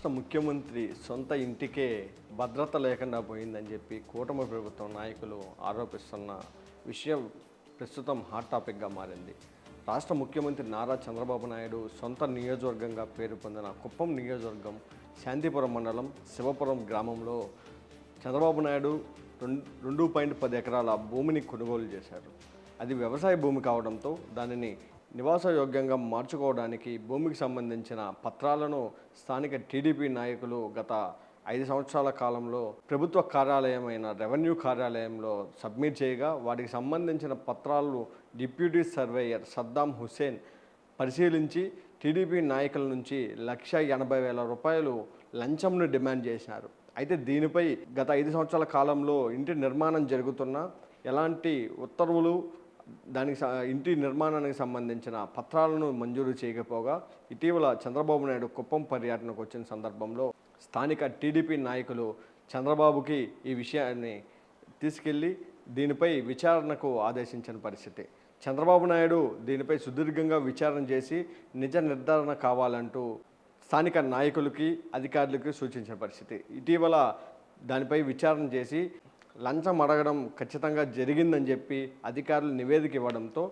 రాష్ట్ర ముఖ్యమంత్రి సొంత ఇంటికే భద్రత లేకుండా పోయిందని చెప్పి కూటమి ప్రభుత్వం నాయకులు ఆరోపిస్తున్న విషయం ప్రస్తుతం హాట్ టాపిక్గా మారింది. రాష్ట్ర ముఖ్యమంత్రి నారా చంద్రబాబు నాయుడు సొంత నియోజకవర్గంగా పేరు పొందిన కుప్పం నియోజకవర్గం శాంతిపురం మండలం శివపురం గ్రామంలో చంద్రబాబు నాయుడు రెండు రెండు పాయింట్ పది ఎకరాల భూమిని కొనుగోలు చేశారు. అది వ్యవసాయ భూమి కావడంతో దానిని నివాసయోగ్యంగా మార్చుకోవడానికి భూమికి సంబంధించిన పత్రాలను స్థానిక టీడీపీ నాయకులు గత ఐదు సంవత్సరాల కాలంలో ప్రభుత్వ కార్యాలయమైన రెవెన్యూ కార్యాలయంలో సబ్మిట్ చేయగా వాటికి సంబంధించిన పత్రాలు డిప్యూటీ సర్వేయర్ సద్దాం హుస్సేన్ పరిశీలించి టీడీపీ నాయకుల నుంచి లక్ష ఎనభై వేల రూపాయలు లంచంను డిమాండ్ చేశారు అయితే దీనిపై గత ఐదు సంవత్సరాల కాలంలో ఇంటి నిర్మాణం జరుగుతున్న ఎలాంటి ఉత్తర్వులు దానికి ఇంటి నిర్మాణానికి సంబంధించిన పత్రాలను మంజూరు చేయకపోగా ఇటీవల చంద్రబాబు నాయుడు కుప్పం పర్యటనకు వచ్చిన సందర్భంలో స్థానిక టీడీపీ నాయకులు చంద్రబాబుకి ఈ విషయాన్ని తీసుకెళ్ళి దీనిపై విచారణకు ఆదేశించిన పరిస్థితి. చంద్రబాబు నాయుడు దీనిపై సుదీర్ఘంగా విచారణ చేసి నిజ నిర్ధారణ కావాలంటూ స్థానిక నాయకులకి అధికారులకి సూచించిన పరిస్థితి. ఇటీవల దానిపై విచారణ చేసి లంచం అడగడం ఖచ్చితంగా జరిగిందని చెప్పి అధికారులు నివేదిక ఇవ్వడంతో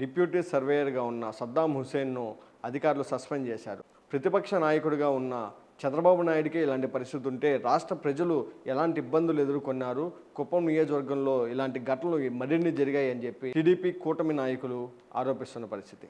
డిప్యూటీ సర్వేయర్గా ఉన్న సద్దాం హుసేన్ను అధికారులు సస్పెండ్ చేశారు. ప్రతిపక్ష నాయకుడిగా ఉన్న చంద్రబాబు నాయుడికి ఇలాంటి పరిస్థితి ఉంటే రాష్ట్ర ప్రజలు ఎలాంటి ఇబ్బందులు ఎదుర్కొన్నారు? కుప్పం నియోజకవర్గంలో ఇలాంటి ఘటనలు మరిన్ని జరిగాయని చెప్పి టీడీపీ కూటమి నాయకులు ఆరోపిస్తున్న పరిస్థితి.